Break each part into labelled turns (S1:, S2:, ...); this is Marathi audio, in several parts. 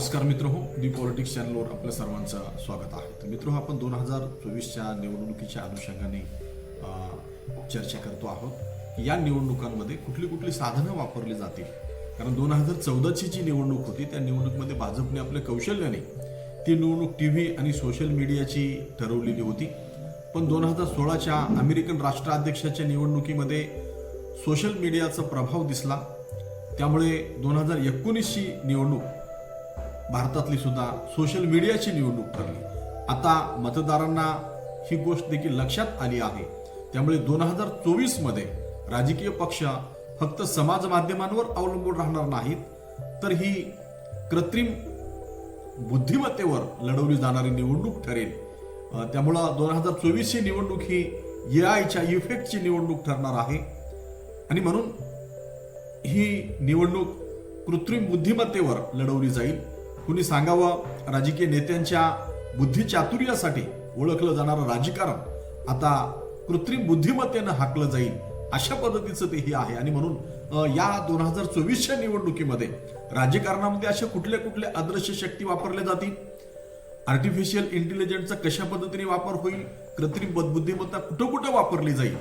S1: नमस्कार मित्र हो दी पॉलिटिक्स चॅनलवर आपल्या सर्वांचं स्वागत आहे. तर मित्र आपण दोन हजार चोवीसच्या निवडणुकीच्या अनुषंगाने चर्चा करतो आहोत. या निवडणुकांमध्ये कुठली कुठली साधनं वापरली जातील? कारण दोन हजार चौदाची जी निवडणूक होती त्या निवडणुकीमध्ये भाजपने आपल्या कौशल्याने ती निवडणूक टी व्ही आणि सोशल मीडियाची ठरवलेली होती. पण दोन हजार सोळाच्या अमेरिकन राष्ट्राध्यक्षाच्या निवडणुकीमध्ये सोशल मीडियाचा प्रभाव दिसला. त्यामुळे दोन हजार एकोणीसची निवडणूक भारतातली सुद्धा सोशल मीडियाची निवडणूक ठरली. आता मतदारांना ही गोष्ट देखील लक्षात आली आहे. त्यामुळे दोन हजार चोवीसमध्ये राजकीय पक्ष फक्त समाज माध्यमांवर अवलंबून राहणार नाहीत तर ही कृत्रिम बुद्धिमत्तेवर लढवली जाणारी निवडणूक ठरेल. त्यामुळं दोन हजार चोवीसची निवडणूक ही ए आयच्या इफेक्टची निवडणूक ठरणार आहे. आणि म्हणून ही निवडणूक कृत्रिम बुद्धिमत्तेवर लढवली जाईल. कुणी सांगावं? राजकीय नेत्यांच्या बुद्धिचातुर्यासाठी ओळखलं जाणारं राजकारण आता कृत्रिम बुद्धिमत्तेनं हाकलं जाईल अशा पद्धतीचं तेही आहे. आणि म्हणून या दोन हजार चोवीसच्या निवडणुकीमध्ये राजकारणामध्ये अशा कुठल्या कुठल्या अदृश्य शक्ती वापरल्या जातील? आर्टिफिशियल इंटेलिजन्सचा कशा पद्धतीने वापर होईल? कृत्रिम बद- बुद्धिमत्ता कुठं कुठं वापरली जाईल?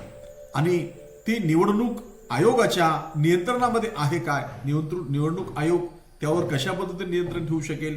S1: आणि ती निवडणूक आयोगाच्या नियंत्रणामध्ये आहे काय? निवडणूक आयोग त्यावर कशा पद्धतीने नियंत्रण ठेवू शकेल?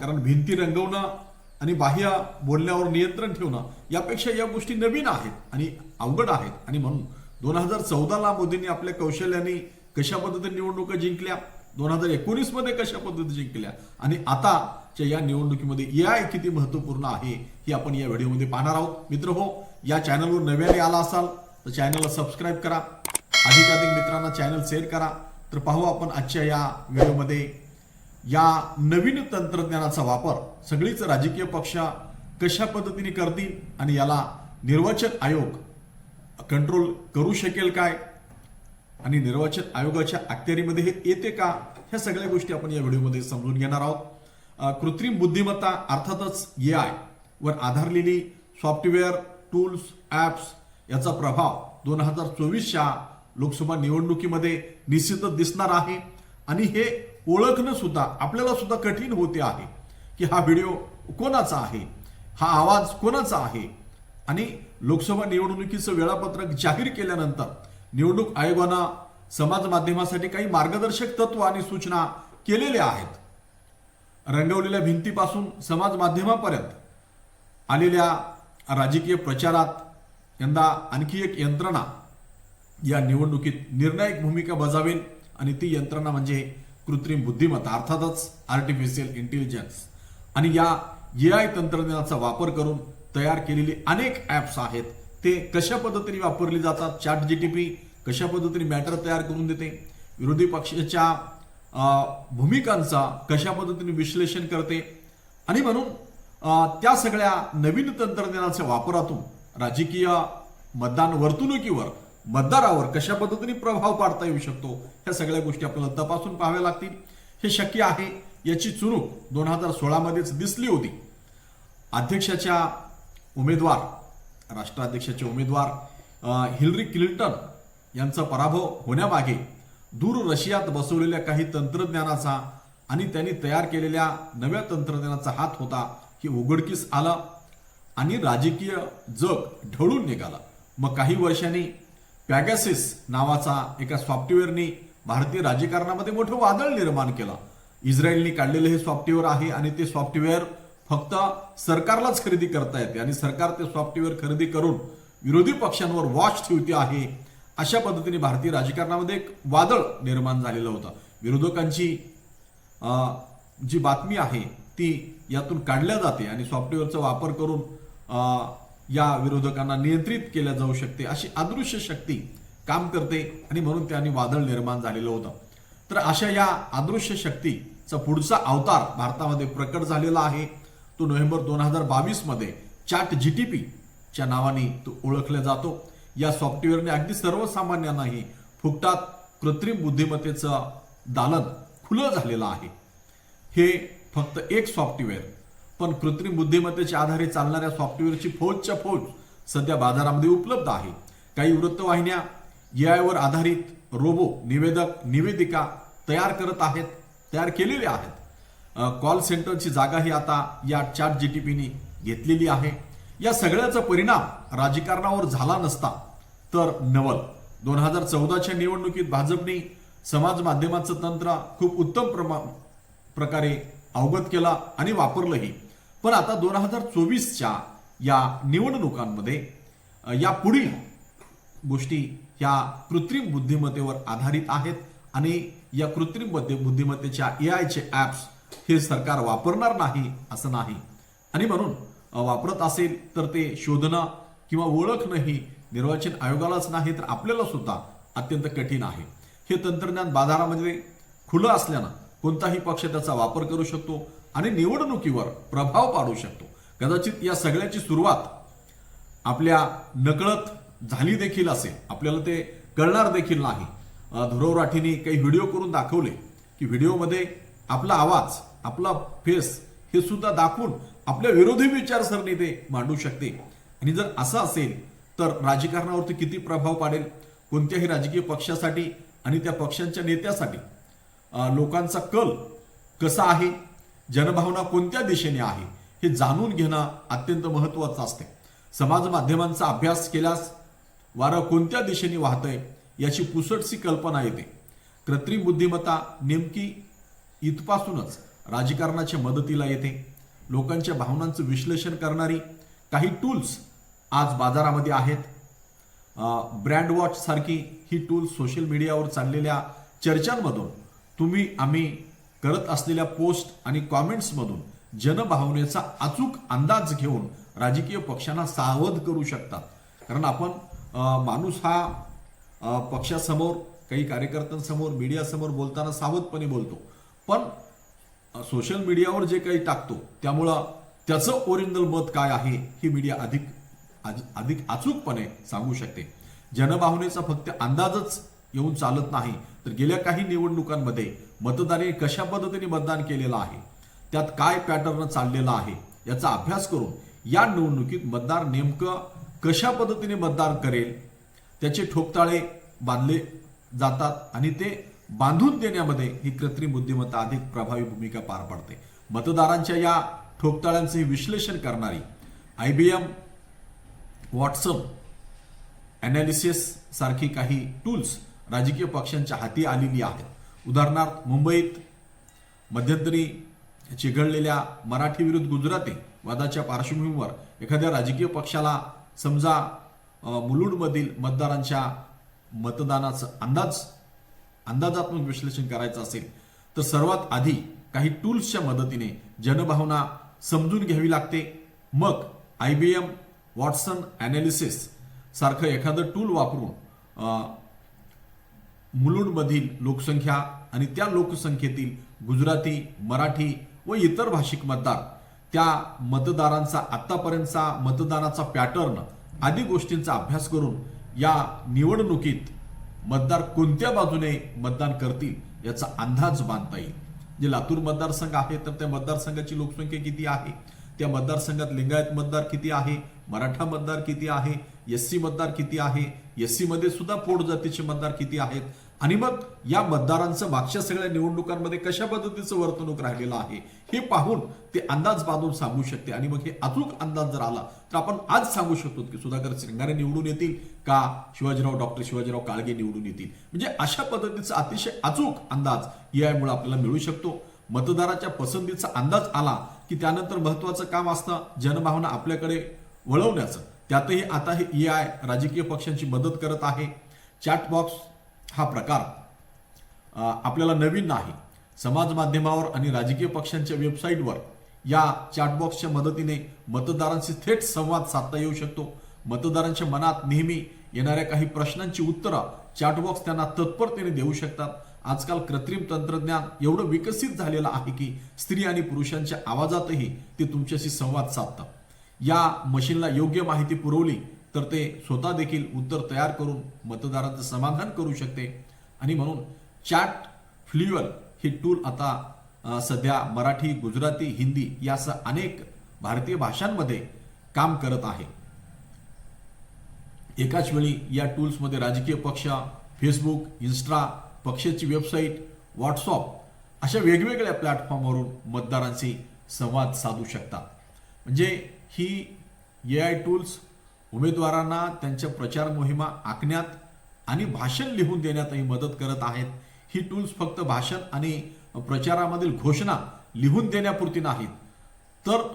S1: कारण भिंती रंगवणं आणि बाह्य बोलण्यावर नियंत्रण ठेवणं यापेक्षा या गोष्टी नवीन आहेत आणि अवघड आहेत. आणि म्हणून दोन हजार चौदाला मोदींनी आपल्या कौशल्याने कशा पद्धतीने निवडणुका जिंकल्या? दोन हजार एकोणीसमध्ये कशा पद्धतीने जिंकल्या? आणि आताच्या या निवडणुकीमध्ये ए आय किती महत्त्वपूर्ण आहे हे आपण या व्हिडिओमध्ये पाहणार आहोत. मित्र हो या चॅनलवर नव्याने आला असाल तर चॅनलला सबस्क्राईब करा. अधिकाधिक मित्रांना चॅनल शेअर करा. तर पाहू आपण आजच्या या व्हिडिओमध्ये या नवीन तंत्रज्ञानाचा वापर सगळीच राजकीय पक्ष कशा पद्धतीने करतील आणि याला निर्वाचन आयोग कंट्रोल करू शकेल काय? आणि निर्वाचन आयोगाच्या अखत्यारीमध्ये हे येते का? ह्या सगळ्या गोष्टी आपण या व्हिडिओमध्ये समजून घेणार आहोत. कृत्रिम बुद्धिमत्ता अर्थातच ए आय वर आधारलेली सॉफ्टवेअर टूल्स ॲप्स याचा प्रभाव दोन हजार चोवीसच्या लोकसभा निवडणुकीमध्ये निश्चितच दिसणार आहे. आणि हे ओळखणं सुद्धा आपल्याला सुद्धा कठीण होते आहे की हा व्हिडिओ कोणाचा आहे? हा आवाज कोणाचा आहे? आणि लोकसभा निवडणुकीचं वेळापत्रक जाहीर केल्यानंतर निवडणूक आयोगानं समाज माध्यमासाठी काही मार्गदर्शक तत्व आणि सूचना केलेल्या आहेत. रंगवलेल्या भिंतीपासून समाज माध्यमापर्यंत आलेल्या राजकीय प्रचारात यंदा आणखी एक यंत्रणा या निवडणुकीत निर्णायक भूमिका बजावेल आणि ती यंत्रणा म्हणजे कृत्रिम बुद्धिमत्ता अर्थातच आर्टिफिशियल इंटेलिजन्स आणि या ए आय तंत्रज्ञानाचा वापर करून तयार केलेले अनेक ॲप्स आहेत. ते कशा पद्धतीने वापरली जातात? चॅट जी टी पी कशा पद्धतीने मॅटर तयार करून देते? विरोधी पक्षाच्या भूमिकांचा कशा पद्धतीने विश्लेषण करते? आणि म्हणून त्या सगळ्या नवीन तंत्रज्ञानाच्या वापरातून राजकीय मतदान वर्तणुकीवर मतदारावर कशा पद्धतीने प्रभाव पाडता येऊ शकतो ह्या सगळ्या गोष्टी आपल्याला तपासून पाहाव्या लागतील. हे शक्य आहे याची चुणूक दोन हजार सोळामध्येच दिसली होती. अध्यक्षाच्या उमेदवार राष्ट्राध्यक्षाचे उमेदवार हिलरी क्लिंटन यांचा पराभव होण्यामागे दूर रशियात बसवलेल्या काही तंत्रज्ञानाचा आणि त्यांनी तयार केलेल्या नव्या तंत्रज्ञानाचा हात होता हे उघडकीस आलं आणि राजकीय जग ढळून निघालं. मग काही वर्षांनी पॅगॅसिस नावाचा एका सॉफ्टवेअरनी भारतीय राजकारणामध्ये मोठं वादळ निर्माण केलं. इस्रायलनी काढलेलं हे सॉफ्टवेअर आहे आणि ते सॉफ्टवेअर फक्त सरकारलाच खरेदी करता येते आणि सरकार ते सॉफ्टवेअर खरेदी करून विरोधी पक्षांवर वॉच ठेवते आहे अशा पद्धतीने भारतीय राजकारणामध्ये एक वादळ निर्माण झालेलं होतं. विरोधकांची जी बातमी आहे ती यातून काढल्या जाते आणि सॉफ्टवेअरचा वापर करून या विरोधकांना नियंत्रित केल्या जाऊ शकते अशी अदृश्य शक्ती काम करते आणि म्हणून त्यांनी वादळ निर्माण झालेलं होतं. तर अशा या अदृश्य शक्तीचा पुढचा अवतार भारतामध्ये प्रकट झालेला आहे. तो नोव्हेंबर दोन हजार बावीसमध्ये चॅट जी टी च्या नावाने तो ओळखला जातो. या सॉफ्टवेअरने अगदी सर्वसामान्यांनाही फुकटात कृत्रिम बुद्धिमत्तेचं दालन खुलं झालेलं आहे. हे फक्त एक सॉफ्टवेअर पण कृत्रिम बुद्धिमत्तेच्या आधारे चालणाऱ्या सॉफ्टवेअरची फौजच्या फौज सध्या बाजारामध्ये उपलब्ध आहे. काही वृत्तवाहिन्या ए आधारित रोबो निवेदक निवेदिका तयार करत आहेत तयार केलेल्या आहेत. कॉल सेंटरची जागाही आता या चॅट जी टी पीने घेतलेली आहे. या सगळ्याचा परिणाम राजकारणावर झाला नसता तर नवल. दोन हजार चौदाच्या निवडणुकीत भाजपने समाज माध्यमाचं तंत्र खूप उत्तम प्रमा प्रकारे अवगत केला आणि वापरलंही. पण आता दोन हजार चोवीसच्या या निवडणुकांमध्ये या पुढील गोष्टी ह्या कृत्रिम बुद्धिमत्तेवर आधारित आहेत आणि या कृत्रिम बुद्धिमत्तेच्या ए आयचे ॲप्स हे सरकार वापरणार नाही असं नाही. आणि म्हणून वापरत असेल तर ते शोधणं किंवा ओळखणं ही निर्वाचन आयोगालाच नाही तर आपल्याला सुद्धा अत्यंत कठीण आहे. हे तंत्रज्ञान बाजारामध्ये खुलं असल्यानं कोणताही पक्ष त्याचा वापर करू शकतो आणि निवडणुकीवर प्रभाव पाडू शकतो. कदाचित या सगळ्याची सुरुवात आपल्या नकळत झाली देखील असेल. आपल्याला ते कळणार देखील नाही. अ, धुरव राठीने काही व्हिडिओ करून दाखवले की व्हिडिओमध्ये आपला आवाज आपला फेस हे सुद्धा दाखवून आपल्या विरोधी विचारसरणी ते मांडू शकते. आणि जर असं असेल तर राजकारणावरती किती प्रभाव पाडेल? कोणत्याही राजकीय पक्षासाठी आणि त्या पक्षांच्या नेत्यासाठी लोकांचा कल कसा आहे? जनभावना कोणत्या दिशेने आहे? हे जाणून घेणं अत्यंत महत्त्वाचं असते. समाज माध्यमांचा अभ्यास केल्यास वारं कोणत्या दिशेने वाहतंय याची पुसटशी कल्पना येते. कृत्रिम बुद्धिमत्ता नेमकी इथपासूनच राजकारणाच्या मदतीला येते. लोकांच्या भावनांचं विश्लेषण करणारी काही टूल्स आज बाजारामध्ये आहेत. ब्रँड वॉच सारखी ही टूल्स सोशल मीडियावर चाललेल्या चर्चांमधून तुम्ही आम्ही करत असलेल्या पोस्ट आणि कॉमेंट्समधून जनभावनेचा अचूक अंदाज घेऊन राजकीय पक्षांना सावध करू शकतात कारण आपण माणूस हा पक्षासमोर काही कार्यकर्त्यांसमोर मीडियासमोर बोलताना सावधपणे बोलतो. पण सोशल मीडियावर जे काही टाकतो त्यामुळं त्याचं ओरिजिनल मत काय आहे ही मीडिया अधिक अधिक अचूकपणे सांगू शकते. जनभावनेचा फक्त अंदाजच येऊन चालत नाही. तर गेल्या काही निवडणुकांमध्ये मतदारांनी कशा पद्धतीने मतदान केलेलं आहे? त्यात काय पॅटर्न चाललेला आहे? याचा अभ्यास करून या निवडणुकीत मतदार नेमकं कशा पद्धतीने मतदान करेल? त्याचे ठोकताळे बांधले जातात आणि ते बांधून देण्यामध्ये ही कृत्रिम बुद्धिमत्ता अधिक प्रभावी भूमिका पार पाडते. मतदारांच्या या ठोकताळ्यांचे विश्लेषण करणारी I B M WhatsApp analysis सारखी काही टूल्स राजकीय पक्षांच्या हाती आलेली आहेत. उदाहरणार्थ मुंबईत मध्यंतरी चिघळलेल्या मराठी विरुद्ध गुजराती वादाच्या पार्श्वभूमीवर एखाद्या राजकीय पक्षाला समजा मुलुंडमधील मतदारांच्या मतदानाचं अंदाज अंदाजात्मक विश्लेषण करायचं असेल तर सर्वात आधी काही टूल्सच्या मदतीने जनभावना समजून घ्यावी लागते. मग I B M Watson analysis सारखं एखादं टूल वापरून मुलुंडमधील लोकसंख्या आणि त्या लोकसंख्येतील गुजराती मराठी व इतर भाषिक मतदार त्या मतदारांचा आत्तापर्यंतचा मतदानाचा पॅटर्न आदी गोष्टींचा अभ्यास करून या निवडणुकीत मतदार कोणत्या बाजूने मतदान करतील याचा अंदाज बांधता येईल. जे लातूर मतदारसंघ आहे तर त्या मतदारसंघाची लोकसंख्या किती आहे? त्या मतदारसंघात लिंगायत मतदार किती आहे? मराठा मतदार किती आहे? एस सी मतदार किती आहे? एस सीमध्ये सुद्धा पोट जातीचे मतदार किती आहेत? आणि मग या मतदारांचं मागच्या सगळ्या निवडणुकांमध्ये कशा पद्धतीचं वर्तणूक राहिलेलं आहे हे पाहून ते अंदाज बांधून सांगू शकते. आणि मग हे अचूक अंदाज जर आला तर आपण आज सांगू शकतो की सुधाकर श्रंगारे निवडून येतील का शिवाजीराव डॉक्टर शिवाजीराव काळगे निवडून येतील? म्हणजे अशा पद्धतीचा अतिशय अचूक अंदाज यामुळे आपल्याला मिळू शकतो. मतदाराच्या पसंतीचा अंदाज आला की त्यानंतर महत्वाचं काम असतं जनभावना आपल्याकडे वळवण्याचं त्यातही आता हे ए आय राजकीय पक्षांची मदत करत आहे. चॅट बॉक्स हा प्रकार आपल्याला नवीन नाही. समाज माध्यमावर आणि राजकीय पक्षांच्या वेबसाईटवर या चॅटबॉक्सच्या मदतीने मतदारांशी थेट संवाद साधता येऊ शकतो. मतदारांच्या मनात नेहमी येणाऱ्या काही प्रश्नांची उत्तरं चॅटबॉक्स त्यांना तत्परतेने देऊ शकतात. आजकाल कृत्रिम तंत्रज्ञान एवढं विकसित झालेलं आहे की स्त्री आणि पुरुषांच्या आवाजातही ते तुमच्याशी संवाद साधतं या मशीनला योग्य माहिती पुरवली तर ते स्वतः देखील उत्तर तयार करून मतदारांचं समाधान करू शकते. आणि म्हणून चॅट फ्ल्युअल ही टूल आता सध्या मराठी गुजराती हिंदी यासह अनेक भारतीय भाषांमध्ये काम करत आहे. एकाच वेळी या टूल्समध्ये राजकीय पक्ष फेसबुक इन्स्टा पक्षाची वेबसाईट व्हॉट्सअप अशा वेगवेगळ्या प्लॅटफॉर्मवरून मतदारांशी संवाद साधू शकता म्हणजे ही ए आय टूल्स उमेदवारांना त्यांच्या प्रचार मोहिमा आखण्यात आणि भाषण लिहून देण्यातही मदत करत आहेत. ही टूल्स फक्त भाषण आणि प्रचारामधील घोषणा लिहून देण्यापुरती नाहीत. तर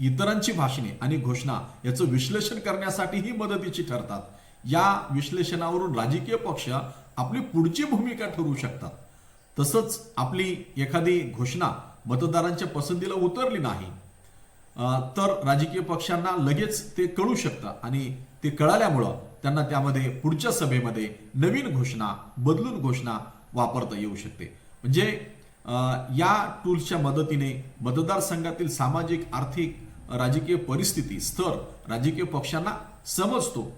S1: इतरांची भाषणे आणि घोषणा याचं विश्लेषण करण्यासाठीही मदतीची ठरतात. या विश्लेषणावरून राजकीय पक्ष आपली पुढची भूमिका ठरवू शकतात. तसंच आपली एखादी घोषणा मतदारांच्या पसंतीला उतरली नाही. तर राजकीय पक्षांना लगेच ते कळू शकतं आणि ते कळाल्यामुळं त्यांना त्यामध्ये पुढच्या सभेमध्ये नवीन घोषणा बदलून घोषणा वापरता येऊ शकते. म्हणजे या टूल्सच्या मदतीने मतदारसंघातील सामाजिक आर्थिक राजकीय परिस्थिती स्तर राजकीय पक्षांना समजतो.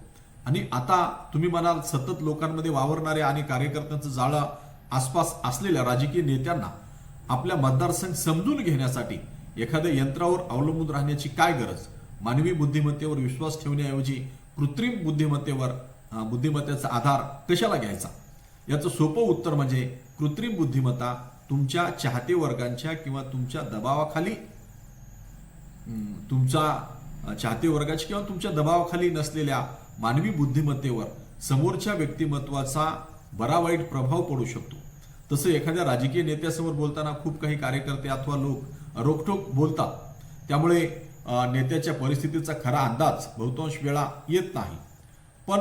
S1: आणि आता तुम्ही म्हणाल सतत लोकांमध्ये वावरणाऱ्या आणि कार्यकर्त्यांचं जाळं आसपास असलेल्या राजकीय नेत्यांना आपल्या मतदारसंघ समजून घेण्यासाठी एखाद्या यंत्रावर अवलंबून राहण्याची काय गरज? मानवी बुद्धिमत्तेवर विश्वास ठेवण्याऐवजी कृत्रिम बुद्धिमत्तेवर बुद्धिमत्तेचा आधार कशाला घ्यायचा? याचं सोपं उत्तर म्हणजे कृत्रिम बुद्धिमत्ता तुमच्या चाहते वर्गांच्या किंवा तुमच्या दबावाखाली तुमच्या चाहते वर्गाची किंवा तुमच्या दबावाखाली नसलेल्या मानवी बुद्धिमत्तेवर समोरच्या व्यक्तिमत्वाचा बरा वाईट प्रभाव पडू शकतो. तसं एखाद्या राजकीय नेत्यासमोर बोलताना खूप काही कार्यकर्ते अथवा लोक रोखठोक बोलतात. त्यामुळे नेत्याच्या परिस्थितीचा खरा अंदाज बहुतांश वेळा येत नाही. पण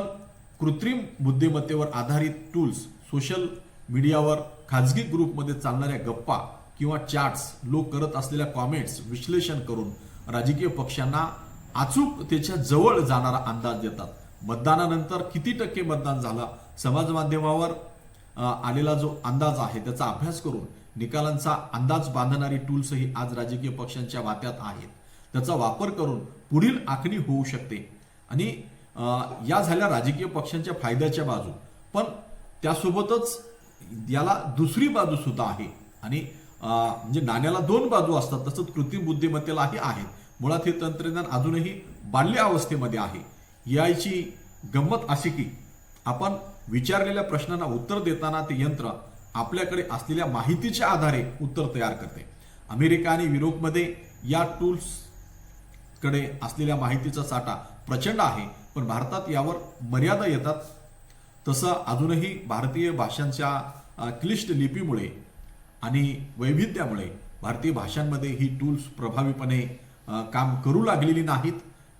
S1: कृत्रिम बुद्धिमत्तेवर आधारित टूल्स सोशल मीडियावर खाजगी ग्रुपमध्ये चालणाऱ्या गप्पा किंवा चॅट्स लोक करत असलेल्या कॉमेंट्स विश्लेषण करून राजकीय पक्षांना अचूक त्याच्याजवळ जाणारा अंदाज देतात. मतदानानंतर किती टक्के मतदान झालं? समाज माध्यमावर आलेला जो अंदाज आहे त्याचा अभ्यास करून निकालांचा अंदाज बांधणारी टूल्सही आज राजकीय पक्षांच्या वात्यात आहेत. त्याचा वापर करून पुढील आखणी होऊ शकते. आणि या झाल्या राजकीय पक्षांच्या फायद्याच्या बाजू. पण त्यासोबतच याला दुसरी बाजू सुद्धा आहे. आणि म्हणजे नाण्याला दोन बाजू असतात. तसंच कृत्रिम बुद्धिमत्तेलाही आहेत. मुळात हे तंत्रज्ञान अजूनही बाल्य अवस्थेमध्ये आहे. याची गंमत अशी की आपण विचारलेल्या प्रश्नांना उत्तर देताना ते यंत्र आपल्याकडे असलेल्या माहितीच्या आधारे उत्तर तयार करते. अमेरिका आणि युरोपमध्ये या टूल्सकडे असलेल्या माहितीचा साठा प्रचंड आहे पण भारतात यावर मर्यादा येतात. तसं अजूनही भारतीय भाषांच्या क्लिष्ट लिपीमुळे आणि वैविध्यामुळे भारतीय भाषांमध्ये ही टूल्स प्रभावीपणे काम करू लागलेली नाहीत.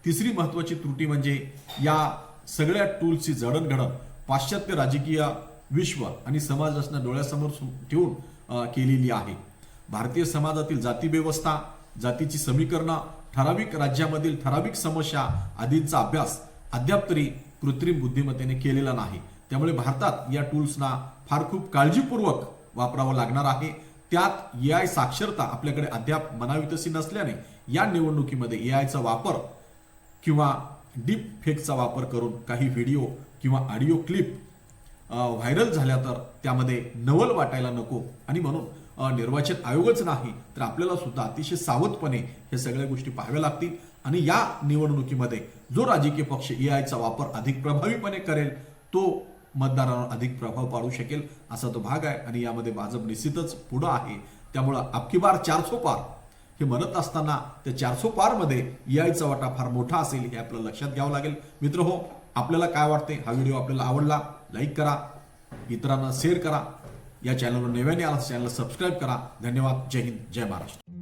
S1: तिसरी महत्त्वाची त्रुटी म्हणजे या सगळ्या टूल्सची जडणघडण पाश्चात्य राजकीय विश्व आणि समाज रचना डोळ्यासमोर ठेवून केलेली आहे. भारतीय समाजातील जाती व्यवस्था जातीची समीकरणं ठराविक राज्यामधील ठराविक समस्या आदींचा अभ्यास अद्याप तरी कृत्रिम बुद्धिमत्तेने केलेला नाही. त्यामुळे भारतात या टूल्सना फार खूप काळजीपूर्वक वापरावं लागणार आहे. त्यात ए आय साक्षरता आपल्याकडे अद्याप मनावितसी तशी नसल्याने या निवडणुकीमध्ये ए आयचा वापर किंवा डीप फेकचा वापर करून काही व्हिडिओ किंवा ऑडिओ क्लिप व्हायरल झाल्या तर त्यामध्ये नवल वाटायला नको. आणि म्हणून निर्वाचन आयोगच नाही तर आपल्याला सुद्धा अतिशय सावधपणे हे सगळ्या गोष्टी पाहाव्या लागतील. आणि या निवडणुकीमध्ये जो राजकीय पक्ष ए आयचा वापर अधिक प्रभावीपणे करेल तो मतदारांवर अधिक प्रभाव पाडू शकेल असा तो भाग आहे. आणि यामध्ये भाजप निश्चितच पुढं आहे. त्यामुळं अबकी बार चारसो पार. हे म्हणत असताना त्या चारसो पारमध्ये ए आयचा वाटा फार मोठा असेल हे आपल्याला लक्षात घ्यावं लागेल. मित्र हो आपल्याला काय वाटते? हा व्हिडिओ आपल्याला आवडला लाईक करा. इतरांना शेअर करा. या चॅनलवर नव्याने आला चॅनलला सबस्क्राईब करा. धन्यवाद. जय हिंद. जय महाराष्ट्र.